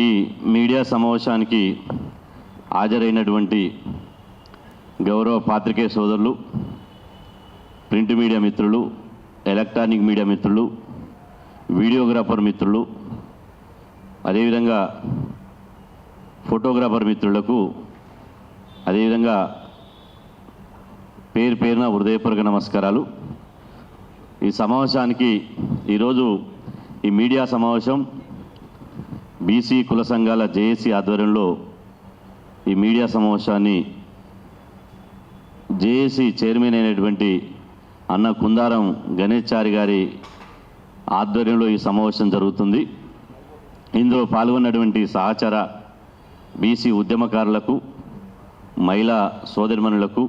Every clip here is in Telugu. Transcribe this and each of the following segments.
ఈ మీడియా సమావేశానికి హాజరైనటువంటి గౌరవ పాత్రికేయ సోదరులు ప్రింట్ మీడియా మిత్రులు ఎలక్ట్రానిక్ మీడియా మిత్రులు వీడియోగ్రాఫర్ మిత్రులు అదేవిధంగా ఫోటోగ్రాఫర్ మిత్రులకు అదేవిధంగా పేరు పేరున హృదయపూర్వక నమస్కారాలు. ఈ సమావేశానికి ఈరోజు ఈ మీడియా సమావేశం బీసీ కుల సంఘాల జేఏసీ ఆధ్వర్యంలో ఈ మీడియా సమావేశాన్ని జేఏసీ చైర్మన్ అయినటువంటి అన్న కుందారం గణేశారి గారి ఆధ్వర్యంలో ఈ సమావేశం జరుగుతుంది. ఇందులో పాల్గొన్నటువంటి సహచర బీసీ ఉద్యమకారులకు మహిళా సోదరిమణులకు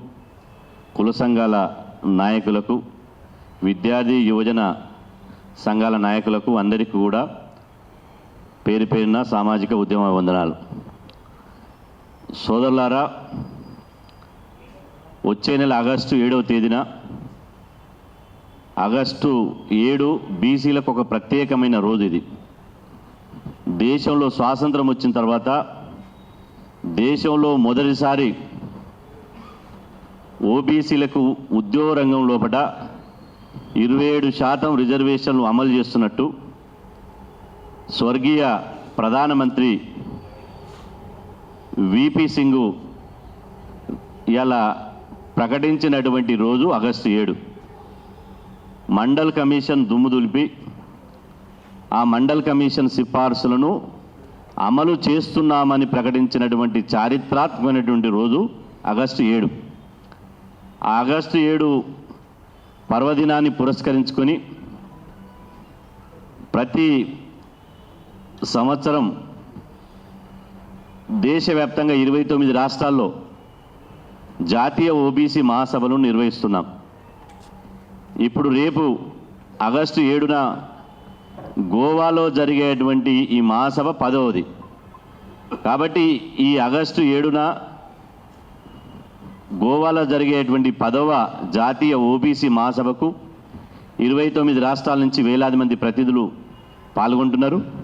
కుల సంఘాల నాయకులకు విద్యార్థి యువజన సంఘాల నాయకులకు అందరికీ కూడా పేరు పేరున సామాజిక ఉద్యమ వందనాలు. సోదరులారా వచ్చే నెల ఆగస్టు ఏడవ తేదీన ఆగస్టు ఏడు బీసీలకు ఒక ప్రత్యేకమైన రోజు ఇది. దేశంలో స్వాతంత్రం వచ్చిన తర్వాత దేశంలో మొదటిసారి ఓబీసీలకు ఉద్యోగ రంగం లోపల ఇరవై ఏడు శాతం రిజర్వేషన్లు అమలు చేస్తున్నట్టు స్వర్గీయ ప్రధానమంత్రి విపి సింగ్ ఇలా ప్రకటించినటువంటి రోజు ఆగస్టు ఏడు. మండల్ కమిషన్ దుమ్ము దులిపి ఆ మండల్ కమిషన్ సిఫార్సులను అమలు చేస్తున్నామని ప్రకటించినటువంటి చారిత్రాత్మకమైనటువంటి రోజు ఆగస్టు ఏడు. ఆగస్టు ఏడు పర్వదినాన్ని పురస్కరించుకొని ప్రతి సంవత్సరం దేశవ్యాప్తంగా ఇరవై తొమ్మిది రాష్ట్రాల్లో జాతీయ ఓబీసీ మహాసభలు నిర్వహిస్తున్నాం. ఇప్పుడు రేపు ఆగస్టు ఏడున గోవాలో జరిగేటువంటి ఈ మహాసభ పదవది. కాబట్టి ఈ ఆగస్టు ఏడున గోవాలో జరిగేటువంటి పదవ జాతీయ ఓబీసీ మహాసభకు ఇరవై తొమ్మిది రాష్ట్రాల నుంచి వేలాది మంది ప్రతినిధులు పాల్గొంటున్నారు.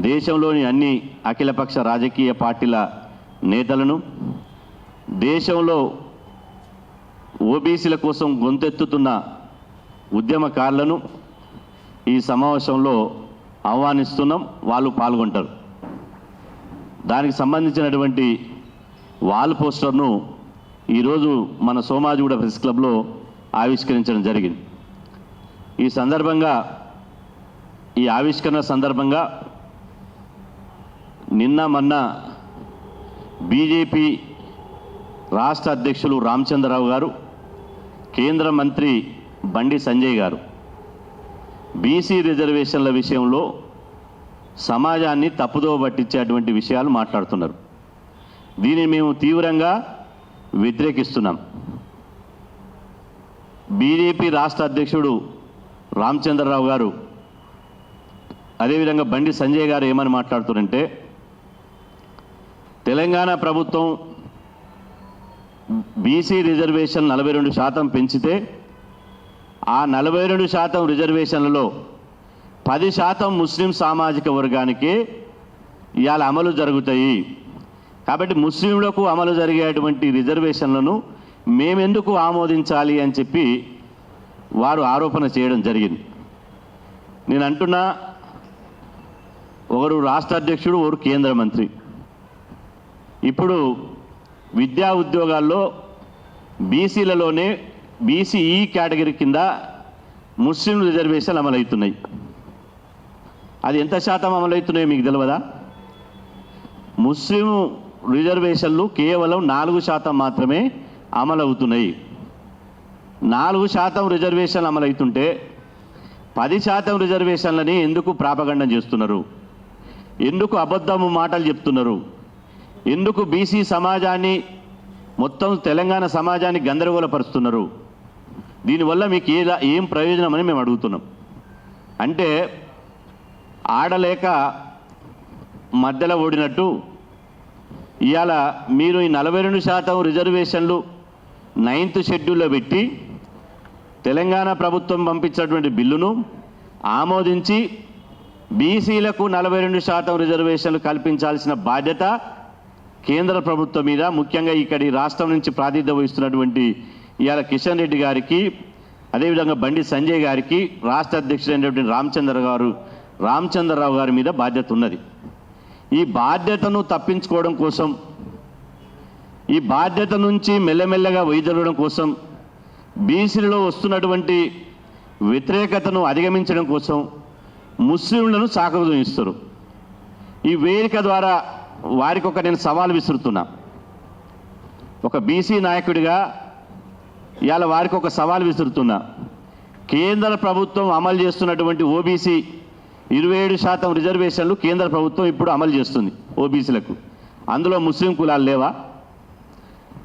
దేశంలోని అన్ని అఖిలపక్ష రాజకీయ పార్టీల నేతలను దేశంలో ఓబీసీల కోసం గొంతెత్తుతున్న ఉద్యమకారులను ఈ సమావేశంలో ఆహ్వానిస్తున్నాం. వాళ్ళు పాల్గొంటారు. దానికి సంబంధించినటువంటి వాల్ పోస్టర్ను ఈరోజు మన సోమాజిగూడ ప్రెస్ క్లబ్లో ఆవిష్కరించడం జరిగింది. ఈ సందర్భంగా ఈ ఆవిష్కరణ సందర్భంగా నిన్న మొన్న బీజేపీ రాష్ట్ర అధ్యక్షులు రామచంద్రరావు గారు కేంద్ర మంత్రి బండి సంజయ్ గారు. బీసీ రిజర్వేషన్ల విషయంలో సమాజాన్ని తప్పుదో పట్టించేటువంటి విషయాలు మాట్లాడుతున్నారు. దీనిని మేము తీవ్రంగా వ్యతిరేకిస్తున్నాం. బీజేపీ రాష్ట్ర అధ్యక్షుడు రామచంద్రరావు గారు అదేవిధంగా బండి సంజయ్ గారు ఏమని మాట్లాడుతున్నారంటే తెలంగాణ ప్రభుత్వం బీసీ రిజర్వేషన్ నలభై రెండు శాతం పెంచితే ఆ నలభై రెండు శాతం రిజర్వేషన్లలో పది శాతం ముస్లిం సామాజిక వర్గానికి ఇవాళ అమలు జరుగుతాయి. కాబట్టి ముస్లింలకు అమలు జరిగేటువంటి రిజర్వేషన్లను మేమెందుకు ఆమోదించాలి అని చెప్పి వారు ఆరోపణ చేయడం జరిగింది. నేను అంటున్నా ఒకరు రాష్ట్ర అధ్యక్షుడు ఒకరు కేంద్ర మంత్రి. ఇప్పుడు విద్యా ఉద్యోగాల్లో బీసీలలోనే బీసీఈ కేటగిరీ కింద ముస్లిం రిజర్వేషన్లు అమలవుతున్నాయి. అది ఎంత శాతం అమలవుతున్నాయో మీకు తెలియదా ముస్లిం రిజర్వేషన్లు కేవలం నాలుగు శాతం మాత్రమే అమలవుతున్నాయి. నాలుగు శాతం రిజర్వేషన్లు అమలవుతుంటే పది శాతం రిజర్వేషన్లని ఎందుకు ప్రాపగండం చేస్తున్నారు? ఎందుకు అబద్ధము మాటలు చెప్తున్నారు? ఎందుకు బీసీ సమాజాన్ని మొత్తం తెలంగాణ సమాజాన్ని గందరగోళపరుస్తున్నారు? దీనివల్ల మీకు ఏ ఏం ప్రయోజనం అని మేము అడుగుతున్నాం. అంటే ఆడలేక మధ్యలో ఓడినట్టు ఇవాళ మీరు ఈ నలభై రెండు శాతం రిజర్వేషన్లు నైన్త్ షెడ్యూల్లో పెట్టి తెలంగాణ ప్రభుత్వం పంపించినటువంటి బిల్లును ఆమోదించి బీసీలకు నలభై రెండు శాతం రిజర్వేషన్లు కల్పించాల్సిన బాధ్యత కేంద్ర ప్రభుత్వం మీద ముఖ్యంగా ఇక్కడి రాష్ట్రం నుంచి ప్రాతిధ్యం వహిస్తున్నటువంటి ఇవాళ కిషన్ రెడ్డి గారికి అదేవిధంగా బండి సంజయ్ గారికి రాష్ట్ర అధ్యక్షుడైనటువంటి రామచంద్ర గారు రామచంద్రరావు గారి మీద బాధ్యత ఉన్నది. ఈ బాధ్యతను తప్పించుకోవడం కోసం ఈ బాధ్యత నుంచి మెల్లమెల్లగా వైదొలగడం కోసం బీసీలలో వస్తున్నటువంటి వ్యతిరేకతను అధిగమించడం కోసం ముస్లింలను సాకదోయిస్తారు ఈ వేదిక ద్వారా వారికి ఒక నేను సవాల్ విసురుతున్నా. ఒక బీసీ నాయకుడిగా ఇవాళ వారికి ఒక సవాల్ విసురుతున్నా. కేంద్ర ప్రభుత్వం అమలు చేస్తున్నటువంటి ఓబీసీ ఇరవై ఏడు శాతం రిజర్వేషన్లు కేంద్ర ప్రభుత్వం ఇప్పుడు అమలు చేస్తుంది ఓబీసీలకు అందులో ముస్లిం కులాలు లేవా?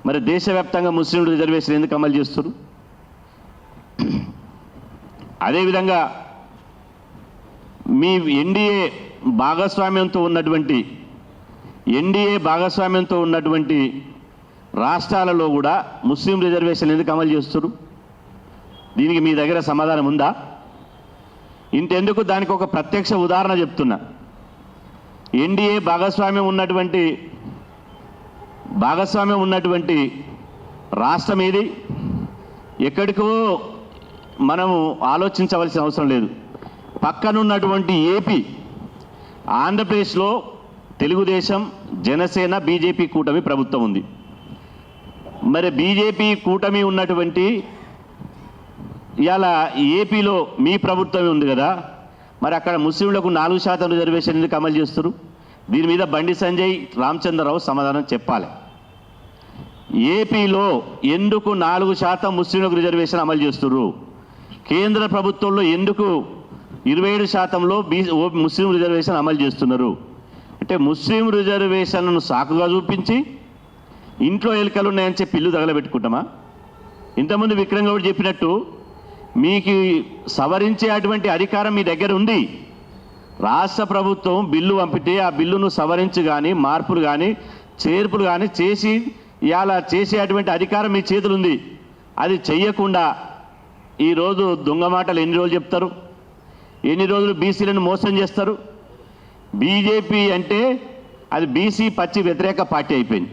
మరి దేశవ్యాప్తంగా ముస్లిం రిజర్వేషన్ ఎందుకు అమలు చేస్తారు అదేవిధంగా మీ ఎన్డీఏ భాగస్వామ్యంతో ఉన్నటువంటి ఎన్డీఏ భాగస్వామ్యంతో ఉన్నటువంటి రాష్ట్రాలలో కూడా ముస్లిం రిజర్వేషన్ ఎందుకు అమలు చేస్తారు దీనికి మీ దగ్గర సమాధానం ఉందా? ఇంతెందుకు దానికి ఒక ప్రత్యక్ష ఉదాహరణ చెప్తున్నా. ఎన్డీఏ భాగస్వామ్యం ఉన్నటువంటి భాగస్వామ్యం ఉన్నటువంటి రాష్ట్రం ఏది? ఎక్కడికో మనము ఆలోచించవలసిన అవసరం లేదు. పక్కనున్నటువంటి ఏపీ ఆంధ్రప్రదేశ్లో తెలుగుదేశం జనసేన బీజేపీ కూటమి ప్రభుత్వం ఉంది. మరి బీజేపీ కూటమి ఉన్నటువంటి ఇవాళ ఏపీలో మీ ప్రభుత్వమే ఉంది కదా? మరి అక్కడ ముస్లింలకు నాలుగు శాతం రిజర్వేషన్ ఎందుకు అమలు చేస్తారు దీని మీద బండి సంజయ్ రామచంద్రరావు సమాధానం చెప్పాలి. ఏపీలో ఎందుకు నాలుగు శాతం ముస్లింలకు రిజర్వేషన్ అమలు చేస్తున్నారు కేంద్ర ప్రభుత్వంలో ఎందుకు ఇరవై ఏడు శాతంలో బీ ముస్లిం రిజర్వేషన్ అమలు చేస్తున్నారు? అంటే ముస్లిం రిజర్వేషన్ను సాకుగా చూపించి ఇంట్లో ఎలుకలు ఉన్నాయని చెప్పి ఇల్లు తగలబెట్టుకుంటామా? ఇంతకుముందు విక్రమ్ గౌడ్ చెప్పినట్టు మీకు సవరించే అటువంటి అధికారం మీ దగ్గర ఉంది. రాష్ట్ర ప్రభుత్వం బిల్లు పంపితే ఆ బిల్లును సవరించి కానీ మార్పులు కానీ చేర్పులు కానీ చేసి ఇలా చేసే అటువంటి అధికారం మీ చేతులు ఉంది అది చెయ్యకుండా ఈరోజు దొంగ మాటలు ఎన్ని రోజులు చెప్తారు? ఎన్ని రోజులు బీసీలను మోసం చేస్తారు? బీజేపీ అంటే అది బీసీ పచ్చి వ్యతిరేక పార్టీ అయిపోయింది.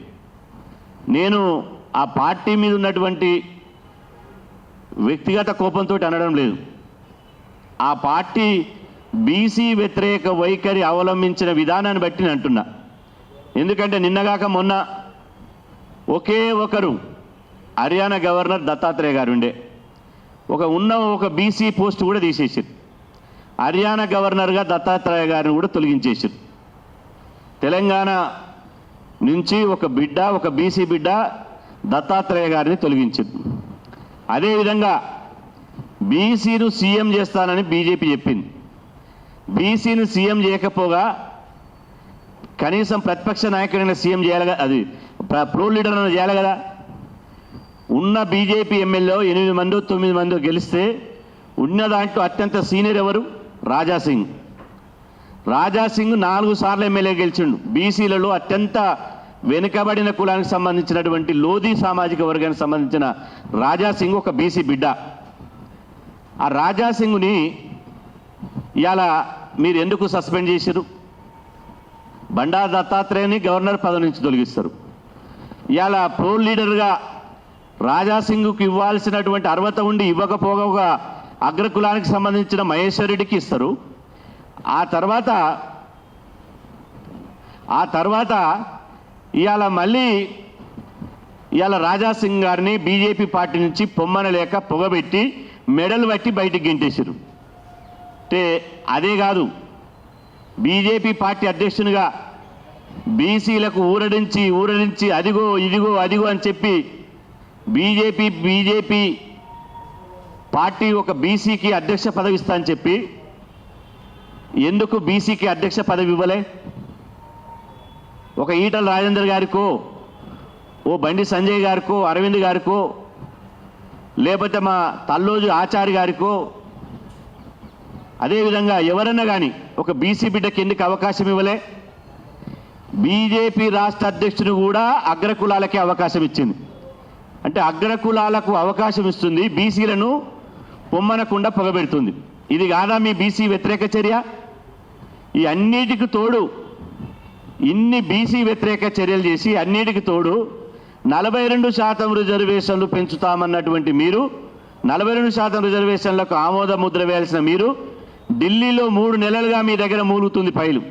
నేను ఆ పార్టీ మీద ఉన్నటువంటి వ్యక్తిగత కోపంతో అనడం లేదు. ఆ పార్టీ బీసీ వ్యతిరేక వైఖరి అవలంబించిన విధానాన్ని బట్టి నేను అంటున్నా. ఎందుకంటే నిన్నగాక మొన్న ఒకే ఒకరు హర్యానా గవర్నర్ దత్తాత్రేయ గారు ఉండే. ఒక ఉన్న ఒక బీసీ పోస్ట్ కూడా తీసేసారు. హర్యానా గవర్నర్గా దత్తాత్రేయ గారిని కూడా తొలగించేసారు తెలంగాణ నుంచి ఒక బిడ్డ ఒక బీసీ బిడ్డ దత్తాత్రేయ గారిని తొలగించింది అదేవిధంగా బీసీను సీఎం చేస్తానని బీజేపీ చెప్పింది. బీసీని సీఎం చేయకపోగా కనీసం ప్రతిపక్ష నాయకుడైనా సీఎం చేయాలి కదా అది ప్ర- ప్రో లీడర్ అయినా చేయాలి కదా. ఉన్న బీజేపీ ఎమ్మెల్యే ఎనిమిది మందో తొమ్మిది మందో గెలిస్తే ఉన్న దాంట్లో అత్యంత సీనియర్ ఎవరు? రాజా సింగ్. రాజా సింగ్ నాలుగు సార్లు ఎమ్మెల్యే గెలిచిండు. బీసీలలో అత్యంత వెనుకబడిన కులానికి సంబంధించినటువంటి లోధి సామాజిక వర్గానికి సంబంధించిన రాజా సింగ్ ఒక బీసీ బిడ్డ. ఆ రాజా సింగ్ని ఇవాళ మీరు ఎందుకు సస్పెండ్ చేశారు బండా దత్తాత్రేయని గవర్నర్ పదవి నుంచి తొలగిస్తారు. ఇవాళ ప్రో లీడర్గా రాజా సింగ్కు ఇవ్వాల్సినటువంటి అర్హత ఉండి ఇవ్వకపోగా అగ్రకులానికి సంబంధించిన మహేశ్వరుడికి ఇస్తారు. ఆ తర్వాత ఆ తర్వాత ఇవాళ మళ్ళీ ఇవాళ రాజాసింగ్ గారిని బీజేపీ పార్టీ నుంచి పొమ్మనలేక పొగబెట్టి మెడలు పట్టి బయటికి గెంటేశారు అంటే అదే కాదు. బీజేపీ పార్టీ అధ్యక్షునిగా బీసీలకు ఊరడించి ఊరడించి అదిగో ఇదిగో అదిగో అని చెప్పి బీజేపీ బీజేపీ పార్టీ ఒక బీసీకి అధ్యక్ష పదవి ఇస్తా అని చెప్పి ఎందుకు బీసీకి అధ్యక్ష పదవి ఇవ్వలే? ఒక ఈటల రాజేందర్ గారికో ఓ బండి సంజయ్ గారికో అరవింద్ గారికో లేకపోతే మా తల్లోజు ఆచారి గారికో అదేవిధంగా ఎవరన్నా కానీ ఒక బీసీ బిడ్డకి ఎందుకు అవకాశం ఇవ్వలే? బీజేపీ రాష్ట్ర అధ్యక్షుడు కూడా అగ్రకులాలకే అవకాశం ఇచ్చింది. అంటే అగ్రకులాలకు అవకాశం ఇస్తుంది బీసీలను పొమ్మనకుండా పొగబెడుతుంది. ఇది కాదా మీ బీసీ వ్యతిరేక చర్య? ఈ అన్నిటికి తోడు ఇన్ని బీసీ వ్యతిరేక చర్యలు చేసి అన్నిటికి తోడు నలభై రెండు శాతం రిజర్వేషన్లు పెంచుతామన్నటువంటి మీరు నలభై రెండు శాతం రిజర్వేషన్లకు ఆమోద ముద్ర వేయాల్సిన మీరు ఢిల్లీలో మూడు నెలలుగా మీ దగ్గర మూలుగుతుంది ఫైలు.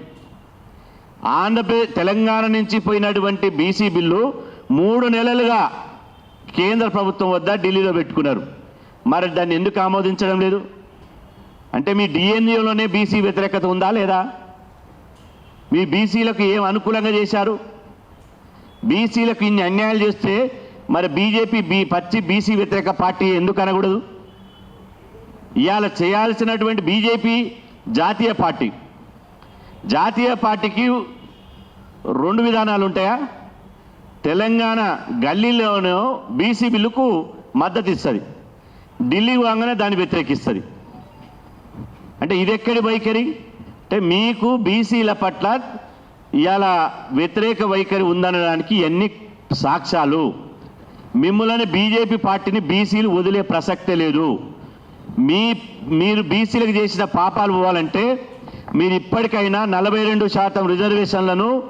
ఆంధ్రప్రదేశ్ తెలంగాణ నుంచి పోయినటువంటి బీసీ బిల్లు మూడు నెలలుగా కేంద్ర ప్రభుత్వం వద్ద ఢిల్లీలో పెట్టుకున్నారు. మరి దాన్ని ఎందుకు ఆమోదించడం లేదు? అంటే మీ డిఎన్ఏలోనే బీసీ వ్యతిరేకత ఉందా లేదా? మీ బీసీలకు ఏం అనుకూలంగా చేశారు? బీసీలకు ఇన్ని అన్యాయాలు చేస్తే మరి బీజేపీ బీ పచ్చి బీసీ వ్యతిరేక పార్టీ ఎందుకు అనకూడదు? ఇవాళ చేయాల్సినటువంటి బీజేపీ జాతీయ పార్టీ. జాతీయ పార్టీకి రెండు విధానాలు ఉంటాయా? తెలంగాణ గల్లీలోనో బీసీ బిల్లుకు మద్దతు ఇస్తుంది. ఢిల్లీ కాగానే దాన్ని వ్యతిరేకిస్తుంది. అంటే ఇది ఎక్కడి వైఖరి? అంటే మీకు బీసీల పట్ల ఇవాళ వ్యతిరేక వైఖరి ఉందనడానికి ఎన్ని సాక్ష్యాలు? మిమ్మల్ని బీజేపీ పార్టీని బీసీలు వదిలే ప్రసక్తే లేదు. మీ మీరు బీసీలకు చేసిన పాపాలు పోవాలంటే మీరు ఇప్పటికైనా నలభై రెండు శాతం రిజర్వేషన్లను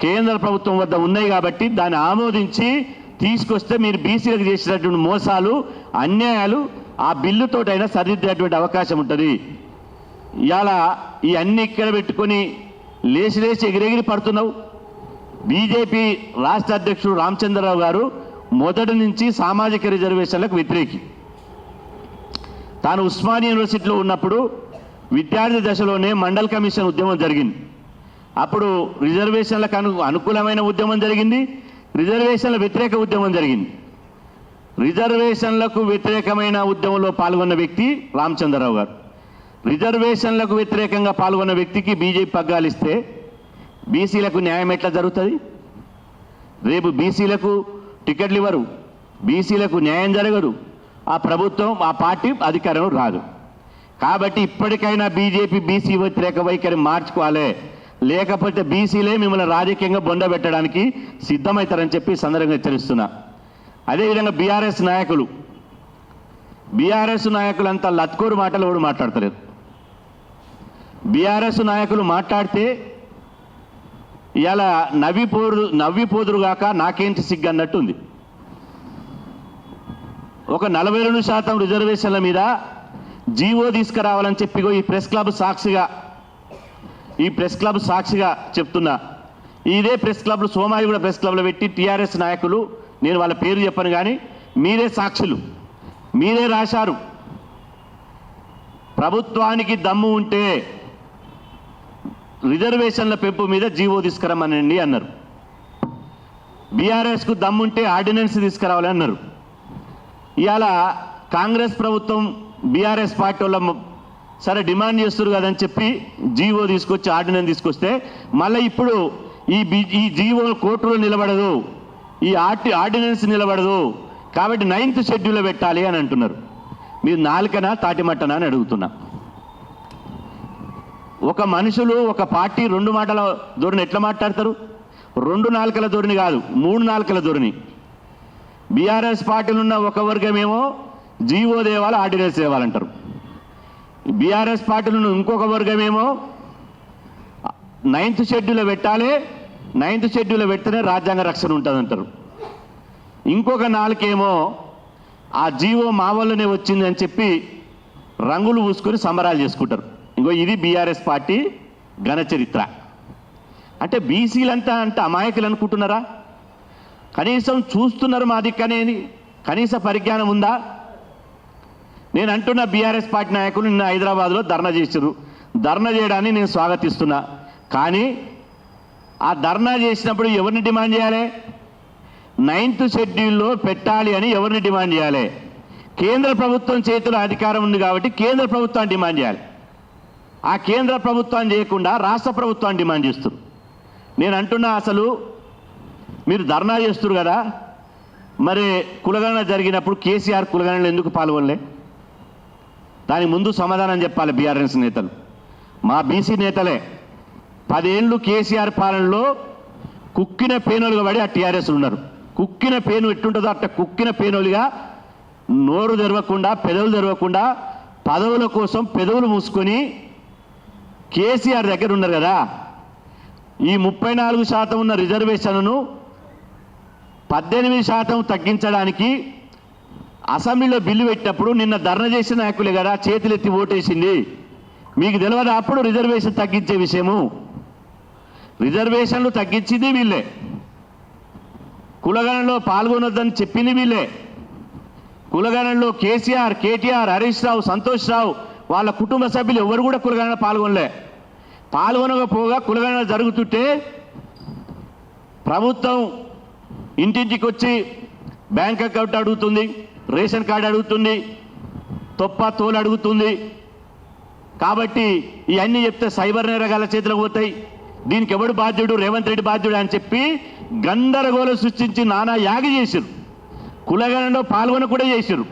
కేంద్ర ప్రభుత్వం వద్ద ఉన్నాయి కాబట్టి దాన్ని ఆమోదించి తీసుకొస్తే మీరు బీసీలకు చేసినటువంటి మోసాలు అన్యాయాలు ఆ బిల్లుతోటైనా సరిదిద్దేటువంటి అవకాశం ఉంటుంది. ఇవాళ ఈ అన్ని ఇక్కడ పెట్టుకొని లేచి లేచి ఎగిరెగిరి పడుతున్నావు. బీజేపీ రాష్ట్ర అధ్యక్షుడు రామచంద్రరావు గారు మొదటి నుంచి సామాజిక రిజర్వేషన్లకు వ్యతిరేకి. తాను ఉస్మానియా యూనివర్సిటీలో ఉన్నప్పుడు విద్యార్థి దశలోనే మండల్ కమిషన్ ఉద్యమం జరిగింది. అప్పుడు రిజర్వేషన్లకు అను అనుకూలమైన ఉద్యమం జరిగింది. రిజర్వేషన్ల వ్యతిరేక ఉద్యమం జరిగింది. రిజర్వేషన్లకు వ్యతిరేకమైన ఉద్యమంలో పాల్గొన్న వ్యక్తి రామచంద్రరావు గారు. రిజర్వేషన్లకు వ్యతిరేకంగా పాల్గొన్న వ్యక్తికి బీజేపీ పగ్గాలు ఇస్తే బీసీలకు న్యాయం ఎట్లా జరుగుతుంది? రేపు బీసీలకు టికెట్లు ఇవ్వరు. బీసీలకు న్యాయం జరగదు. ఆ ప్రభుత్వం ఆ పార్టీ అధికారం రాదు. కాబట్టి ఇప్పటికైనా బీజేపీ బీసీ వ్యతిరేక వైఖరి మార్చుకోవాలి. లేకపోతే బీసీలే మిమ్మల్ని రాజకీయంగా బొండబెట్టడానికి సిద్ధమవుతారని చెప్పి సందర్భంగా హెచ్చరిస్తున్నా. అదేవిధంగా బీఆర్ఎస్ నాయకులు. బీఆర్ఎస్ నాయకులంతా లత్కోరు మాటలు కూడా మాట్లాడతలేదు. బీఆర్ఎస్ నాయకులు మాట్లాడితే ఇలా నవ్విపోరు నవ్విపోదురు గాక నాకేంటి సిగ్గు అన్నట్టుంది. ఒక నలభై రెండు శాతం రిజర్వేషన్ల మీద జీవో తీసుకురావాలని చెప్పిగో ఈ ప్రెస్ క్లబ్ సాక్షిగా ఈ ప్రెస్ క్లబ్ సాక్షిగా చెప్తున్నా. ఇదే ప్రెస్ క్లబ్లు సోమాజిగూడ ప్రెస్ క్లబ్లో పెట్టి టీఆర్ఎస్ నాయకులు నేను వాళ్ళ పేరు చెప్పను కానీ మీరే సాక్షులు. మీరే రాశారు. ప్రభుత్వానికి దమ్ము ఉంటే రిజర్వేషన్ల పెంపు మీద జీవో తీసుకురమ్మనండి అన్నారు. బీఆర్ఎస్కు దమ్ముంటే ఆర్డినెన్స్ తీసుకురావాలి అన్నారు. ఇవాళ కాంగ్రెస్ ప్రభుత్వం బీఆర్ఎస్ పార్టీ వాళ్ళ సరే డిమాండ్ చేస్తారు కదని చెప్పి జీవో తీసుకొచ్చి ఆర్డినెన్స్ తీసుకొస్తే మళ్ళీ ఇప్పుడు ఈ ఈ జీవో కోర్టులో నిలబడదు. ఈ ఆర్టి ఆర్డినెన్స్ నిలబడదు. కాబట్టి నైన్త్ షెడ్యూల్లో పెట్టాలి అని అంటున్నారు. మీరు నాలుకనా తాటిమట్టనా అని అడుగుతున్నా. ఒక మనుషులు ఒక పార్టీ రెండు మాటల ధోరణి ఎట్లా మాట్లాడతారు? రెండు నాలుకల ధోరణి కాదు మూడు నాలుకల ధోరణి. బీఆర్ఎస్ పార్టీలున్న ఒక వర్గమేమో జీవో దేవాలి ఆర్డినెన్స్ దేవాలంటారు. బీఆర్ఎస్ పార్టీలను ఇంకొక వర్గమేమో నైన్త్ షెడ్యూల్లో పెట్టాలి నైన్త్ షెడ్యూల్లో పెడితేనే రాజ్యాంగ రక్షణ ఉంటుందంటారు. ఇంకొక నాలుకేమో ఆ జీవో మా వల్లనే వచ్చింది అని చెప్పి రంగులు పూసుకొని సంబరాలు చేసుకుంటారు. ఇంకో ఇది బీఆర్ఎస్ పార్టీ ఘన చరిత్ర. అంటే బీసీలంతా అంటే అమాయకులు అనుకుంటున్నారా? కనీసం చూస్తున్నారు మా దిక్కనేది కనీస పరిజ్ఞానం ఉందా? నేను అంటున్న బీఆర్ఎస్ పార్టీ నాయకులు నిన్న హైదరాబాద్లో ధర్నా చేశారు ధర్నా చేయడాన్ని నేను స్వాగతిస్తున్నా. కానీ ఆ ధర్నా చేసినప్పుడు ఎవరిని డిమాండ్ చేయాలి? నైన్త్ షెడ్యూల్లో పెట్టాలి అని ఎవరిని డిమాండ్ చేయాలి? కేంద్ర ప్రభుత్వం చేతిలో అధికారం ఉంది కాబట్టి కేంద్ర ప్రభుత్వాన్ని డిమాండ్ చేయాలి. ఆ కేంద్ర ప్రభుత్వాన్ని చేయకుండా రాష్ట్ర ప్రభుత్వాన్ని డిమాండ్ చేస్తారు నేను అంటున్నా అసలు మీరు ధర్నా చేస్తారు కదా? మరి కులగణన జరిగినప్పుడు కేసీఆర్ కులగణనలో ఎందుకు పాల్గొనలే? దానికి ముందు సమాధానం చెప్పాలి బీఆర్ఎస్ నేతలు. మా బీసీ నేతలే పదేళ్ళు కేసీఆర్ పాలనలో కుక్కిన పేనులుగా పడి ఆ టీఆర్ఎస్ ఉన్నారు. కుక్కిన పేను ఎట్టుంటుందో అట్ట కుక్కిన పేనులుగా నోరు తెరవకుండా పెదవులు తెరవకుండా పదవుల కోసం పెదవులు మూసుకొని కేసీఆర్ దగ్గర ఉన్నారు కదా. ఈ ముప్పై నాలుగు శాతం ఉన్న రిజర్వేషన్ను పద్దెనిమిది శాతం తగ్గించడానికి అసెంబ్లీలో బిల్లు పెట్టినప్పుడు నిన్న ధర్నా చేసిన నాయకులే కదా చేతులెత్తి ఓటేసింది. మీకు తెలియదు అప్పుడు రిజర్వేషన్ తగ్గించే విషయము? రిజర్వేషన్లు తగ్గించింది వీళ్ళే. కులగణంలో పాల్గొనొద్దని చెప్పింది వీళ్ళే. కులగణంలో కేసీఆర్ కేటీఆర్ హరీష్ రావు సంతోష్ రావు వాళ్ళ కుటుంబ సభ్యులు ఎవరు కూడా కులగణన పాల్గొనలే. పాల్గొనకపోగా కులగణన జరుగుతుంటే ప్రభుత్వం ఇంటింటికి వచ్చి బ్యాంక్ అకౌంట్ అడుగుతుంది. రేషన్ కార్డు అడుగుతుంది తొప్ప తోలు అడుగుతుంది. కాబట్టి ఇవన్నీ చెప్తే సైబర్ నేరగాల చేతిలో పోతాయి. దీనికి ఎవడు బాధ్యుడు? రేవంత్ రెడ్డి బాధ్యుడు అని చెప్పి గందరగోళం సృష్టించి నానా యాగి చేసిరు కులగణలో పాల్గొన కూడా చేసిరు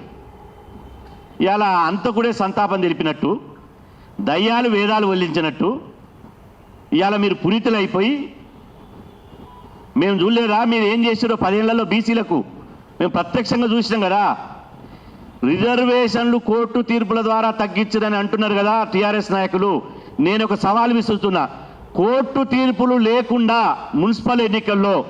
ఇలా అంత కూడా సంతాపం తెలిపినట్టు దయ్యాలు వేదాలు వల్లించినట్టు ఇవాళ మీరు పునీతులైపోయి మేము చూడలేదా? మీరు ఏం చేసారో పదేళ్ళలో బీసీలకు? మేము ప్రత్యక్షంగా చూసినాం కదా. రిజర్వేషన్లు కోర్టు తీర్పుల ద్వారా తగ్గించదని అంటున్నారు కదా టీఆర్ఎస్ నాయకులు. నేను ఒక సవాల్ విసురుతున్నా. కోర్టు తీర్పులు లేకుండా మున్సిపల్ ఎన్నికల్లో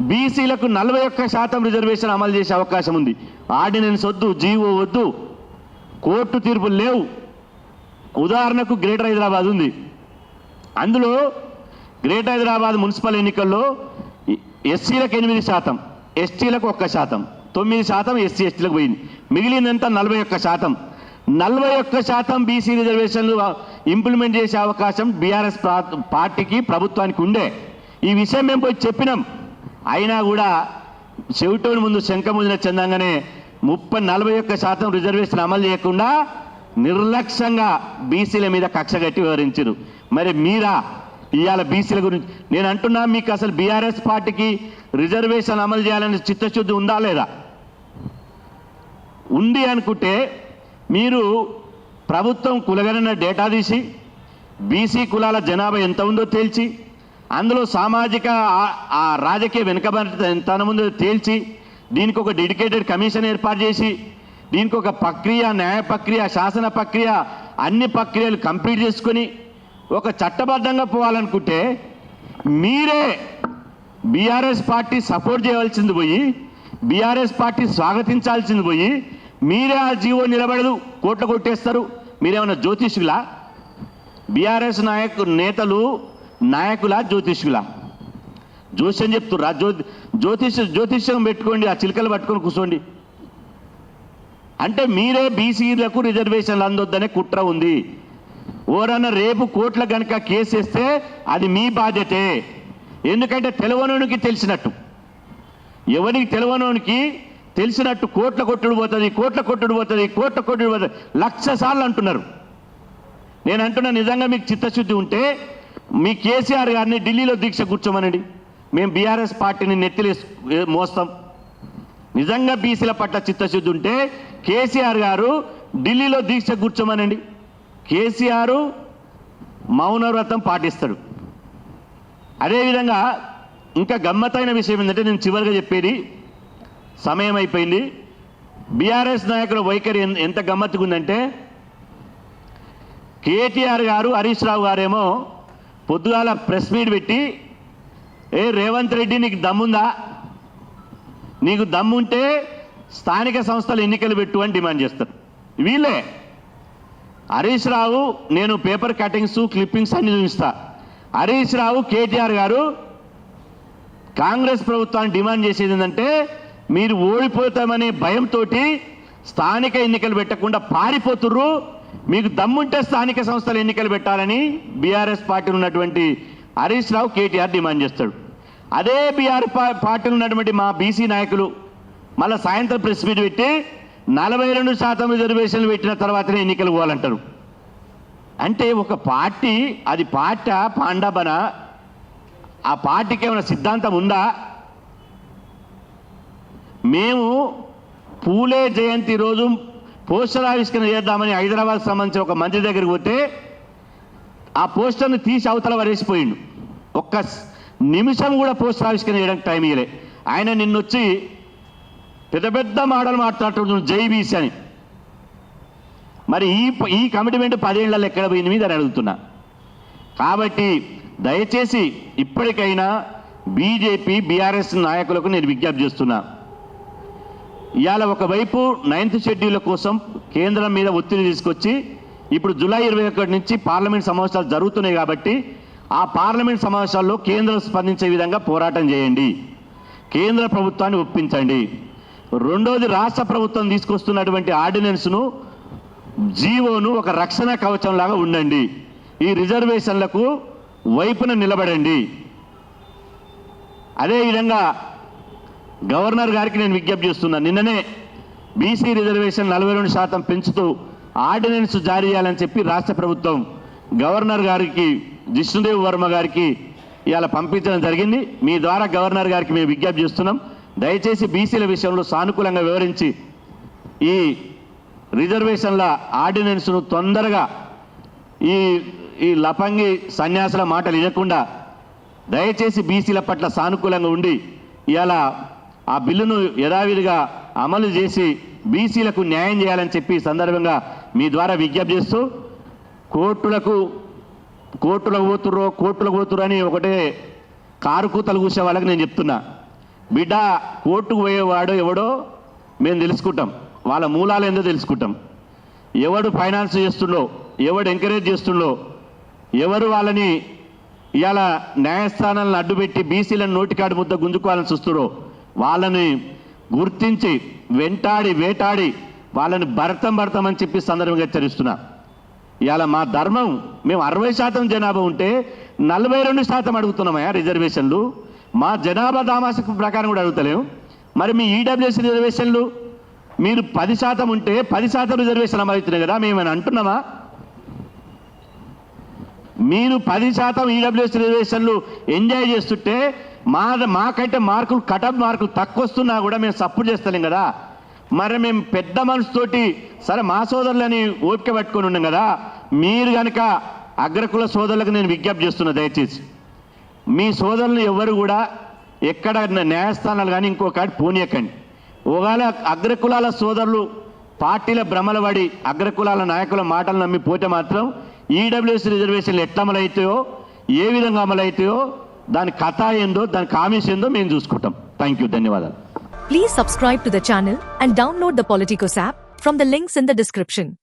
బీసీలకు నలభై ఒక్క శాతం రిజర్వేషన్ అమలు చేసే అవకాశం ఉంది. ఆర్డినెన్స్ వద్దు జీవో వద్దు. కోర్టు తీర్పులు లేవు. ఉదాహరణకు గ్రేటర్ హైదరాబాద్ ఉంది. అందులో గ్రేటర్ హైదరాబాద్ మున్సిపల్ ఎన్నికల్లో ఎస్సీలకు ఎనిమిది శాతం ఎస్టీలకు ఒక్క శాతం. తొమ్మిది శాతం ఎస్సీ ఎస్టీలకు పోయింది. మిగిలినంత నలభై ఒక్క శాతం. నలభై ఒక్క శాతం బీసీ రిజర్వేషన్లు ఇంప్లిమెంట్ చేసే అవకాశం బీఆర్ఎస్ పార్టీకి ప్రభుత్వానికి ఉండే. ఈ విషయం మేము పోయి చెప్పినాం. అయినా కూడా చెవిటోని ముందు శంఖ ముందున చెందంగానే ముప్పై నలభై ఒక్క శాతం రిజర్వేషన్ అమలు చేయకుండా నిర్లక్ష్యంగా బీసీల మీద కక్ష కట్టి వివరించారు మరి మీరా? ఇవాళ బీసీల గురించి. నేను అంటున్నా మీకు అసలు బీఆర్ఎస్ పార్టీకి రిజర్వేషన్ అమలు చేయాలని చిత్తశుద్ధి ఉందా లేదా? ఉంది అనుకుంటే మీరు ప్రభుత్వం కులగణన డేటా తీసి బీసీ కులాల జనాభా ఎంత ఉందో తేల్చి అందులో సామాజిక ఆ- రాజకీయ వెనుకబడి ఎంత ఉందో తేల్చి దీనికి ఒక డెడికేటెడ్ కమిషన్ ఏర్పాటు చేసి దీనికి ఒక ప్రక్రియ న్యాయ ప్రక్రియ శాసన ప్రక్రియ అన్ని ప్రక్రియలు కంప్లీట్ చేసుకొని ఒక చట్టబద్ధంగా పోవాలనుకుంటే మీరే బీఆర్ఎస్ పార్టీ సపోర్ట్ చేయవలసింది పోయి బీఆర్ఎస్ పార్టీ స్వాగతించాల్సింది పోయి మీరే ఆ జీవో నిలబడదు కోట్ల కొట్టేస్తారు. మీరేమన్నా జ్యోతిష్యులా? బీఆర్ఎస్ నాయకు నేతలు నాయకుల జ్యోతిష్యులా? జ్యోతిష్యం చెప్తుర్రా? జ్యో జ్యోతిష్ జ్యోతిష్యం పెట్టుకోండి ఆ చిలకలు పట్టుకొని కూర్చోండి. అంటే మీరే బీసీలకు రిజర్వేషన్లు అందొద్దనే కుట్ర ఉంది. ఓరన్న రేపు కోట్ల గనక కేసు వేస్తే అది మీ బాధ్యతే. ఎందుకంటే తెలవనోనికి తెలిసినట్టు. ఎవరికి తెలవనోనికి తెలిసినట్టు కోట్ల కొట్టుడు పోతుంది కోట్ల కొట్టుడు పోతుంది కోట్ల కొట్టుడు పోతుంది. లక్ష సార్లు అంటున్నారు. నేను అంటున్నా నిజంగా మీకు చిత్తశుద్ధి ఉంటే మీ కేసీఆర్ గారిని ఢిల్లీలో దీక్ష కూర్చోమనండి. మేము బీఆర్ఎస్ పార్టీని నెత్తిలే మోస్తాం. నిజంగా బీసీల పట్ల చిత్తశుద్ధి ఉంటే కేసీఆర్ గారు ఢిల్లీలో దీక్ష కూర్చోమనండి. కేసీఆర్ మౌనవ్రతం పాటిస్తాడు. అదేవిధంగా ఇంకా గమ్మత్తైన విషయం ఏంటంటే నేను చివరిగా చెప్పేది సమయం అయిపోయింది బీఆర్ఎస్ నాయకుల వైఖరి ఎంత గమ్మత్తుగా ఉందంటే కేటీఆర్ గారు హరీష్ రావు గారేమో పొద్దుగాల ప్రెస్ మీట్ పెట్టి ఏ రేవంత్ రెడ్డి నీకు దమ్ముందా? నీకు దమ్ముంటే స్థానిక సంస్థలు ఎన్నికలు పెట్టు అని డిమాండ్ చేస్తారు. వీళ్ళే హరీష్ రావు నేను పేపర్ కటింగ్స్ క్లిప్పింగ్స్ అన్ని చూపిస్తా. హరీష్ రావు కేటీఆర్ గారు కాంగ్రెస్ ప్రభుత్వాన్ని డిమాండ్ చేసేది ఏంటంటే మీరు ఓడిపోతామనే భయంతో స్థానిక ఎన్నికలు పెట్టకుండా పారిపోతుర్రు. మీకు దమ్ముంటే స్థానిక సంస్థలు ఎన్నికలు పెట్టాలని బీఆర్ఎస్ పార్టీలో ఉన్నటువంటి హరీష్ రావు కేటీఆర్ డిమాండ్ చేస్తాడు. అదే బీఆర్ పార్టీలో ఉన్నటువంటి మా బీసీ నాయకులు మళ్ళీ సాయంత్రం ప్రెస్ మీట్ పెట్టి నలభై రెండు శాతం రిజర్వేషన్లు పెట్టిన తర్వాతనే ఎన్నికలు పోవాలంటారు. అంటే ఒక పార్టీ అది పార్టీ పాండబన ఆ పార్టీకి ఏమైనా సిద్ధాంతం ఉందా? మేము పూలే జయంతి రోజు పోస్టర్ ఆవిష్కరణ చేద్దామని హైదరాబాద్ సంబంధించిన ఒక మంత్రి దగ్గరికి పోతే ఆ పోస్టర్ని తీసి అవతల వరేసిపోయిండు ఒక్క నిమిషం కూడా పోస్టర్ ఆవిష్కరణ చేయడానికి టైం ఇయ్యలే. ఆయన నిన్నొచ్చి పెద్ద పెద్ద మాటలు మాట్లాడుతున్నాడు జైబీసీ అని. మరి ఈ ఈ కమిట్మెంట్ పదేళ్ళలో ఎక్కడ పోయింది మీద అని అడుగుతున్నా. కాబట్టి దయచేసి ఇప్పటికైనా బీజేపీ బీఆర్ఎస్ నాయకులకు నేను విజ్ఞప్తి చేస్తున్నా. ఇవాళ ఒకవైపు నైన్త్ షెడ్యూల్ కోసం కేంద్రం మీద ఒత్తిడి తీసుకొచ్చి ఇప్పుడు జూలై ఇరవై ఒకటి నుంచి పార్లమెంట్ సమావేశాలు జరుగుతున్నాయి కాబట్టి ఆ పార్లమెంట్ సమావేశాల్లో కేంద్రం స్పందించే విధంగా పోరాటం చేయండి. కేంద్ర ప్రభుత్వాన్ని ఒప్పించండి. రెండోది రాష్ట్ర ప్రభుత్వం తీసుకొస్తున్నటువంటి ఆర్డినెన్స్ను జీవోను ఒక రక్షణ కవచంలాగా ఉండండి. ఈ రిజర్వేషన్లకు వైపున నిలబడండి. అదేవిధంగా గవర్నర్ గారికి నేను విజ్ఞప్తి చేస్తున్నాను నిన్ననే బీసీ రిజర్వేషన్ నలభై రెండు శాతం పెంచుతూ ఆర్డినెన్స్ జారీ చేయాలని చెప్పి రాష్ట్ర ప్రభుత్వం గవర్నర్ గారికి విష్ణుదేవ్ వర్మ గారికి ఇవాళ పంపించడం జరిగింది. మీ ద్వారా గవర్నర్ గారికి మేము విజ్ఞప్తి చేస్తున్నాం. దయచేసి బీసీల విషయంలో సానుకూలంగా వివరించి ఈ రిజర్వేషన్ల ఆర్డినెన్స్ను తొందరగా ఈ ఈ లపంగి సన్యాసుల మాటలు వినకుండా దయచేసి బీసీల పట్ల సానుకూలంగా ఉండి ఇలా ఆ బిల్లును యథావిధిగా అమలు చేసి బీసీలకు న్యాయం చేయాలని చెప్పి సందర్భంగా మీ ద్వారా విజ్ఞప్తి చేస్తూ కోర్టులకు కోర్టులకు పోతుర్రో కోర్టులకు పోతుర్రో అని ఒకటే కారు కూతలు కూసే వాళ్ళకి నేను చెప్తున్నా. బిడ్డ ఓటుకు పోయేవాడు ఎవడో మేము తెలుసుకుంటాం. వాళ్ళ మూలాలు ఏందో తెలుసుకుంటాం. ఎవడు ఫైనాన్స్ చేస్తుండో ఎవడు ఎంకరేజ్ చేస్తుండో ఎవరు వాళ్ళని ఇవాళ న్యాయస్థానాలను అడ్డుపెట్టి బీసీలను నోటికాడి ముద్ద గుంజుకోవాలని చూస్తుడో వాళ్ళని గుర్తించి వెంటాడి వేటాడి వాళ్ళని భరతం భరతం అని చెప్పి సందర్భంగా హెచ్చరిస్తున్నా. ఇవాళ మా ధర్మం మేము అరవై శాతం జనాభా ఉంటే నలభై రెండు శాతం అడుగుతున్నామయ్యా రిజర్వేషన్లు. మా జనాభా దామాసకు ప్రకారం కూడా అడుగుతలేము మరి మీ ఈడబ్ల్యూఎస్ రిజర్వేషన్లు మీరు పది శాతం ఉంటే పది శాతం రిజర్వేషన్ అమలవుతున్నాయి కదా మేమని అంటున్నామా? మీరు పది శాతం ఈడబ్ల్యూఎస్ రిజర్వేషన్లు ఎంజాయ్ చేస్తుంటే మా మాకంటే మార్కులు కటప్ మార్కులు తక్కువ వస్తున్నా కూడా మేము సపోర్ట్ చేస్తలేం కదా. మరి మేము పెద్ద మనసుతోటి సరే మా సోదరులని ఓపిక పట్టుకొని ఉన్నాం కదా మీరు కనుక అగ్రకుల సోదరులకు నేను విజ్ఞప్తి చేస్తున్నా దయచేసి. మీ సోదరులు ఎవరు కూడా ఎక్కడ న్యాయస్థానాలు కానీ ఇంకొకటి పోనీయకండి. ఒకవేళ అగ్రకులాల సోదరులు పార్టీల భ్రమల పడి అగ్రకులాల నాయకుల మాటలు నమ్మి పోతే మాత్రం ఈడబ్ల్యూఎస్ రిజర్వేషన్లు ఎట్లా అమలవుతాయో ఏ విధంగా అమలవుతాయో దాని కథ ఏందో దాని కామెంట్స్ ఏందో మేము చూసుకుంటాం. థ్యాంక్ యూ ధన్యవాదాలు. Please subscribe to the channel and download the Politicos app from the links in the description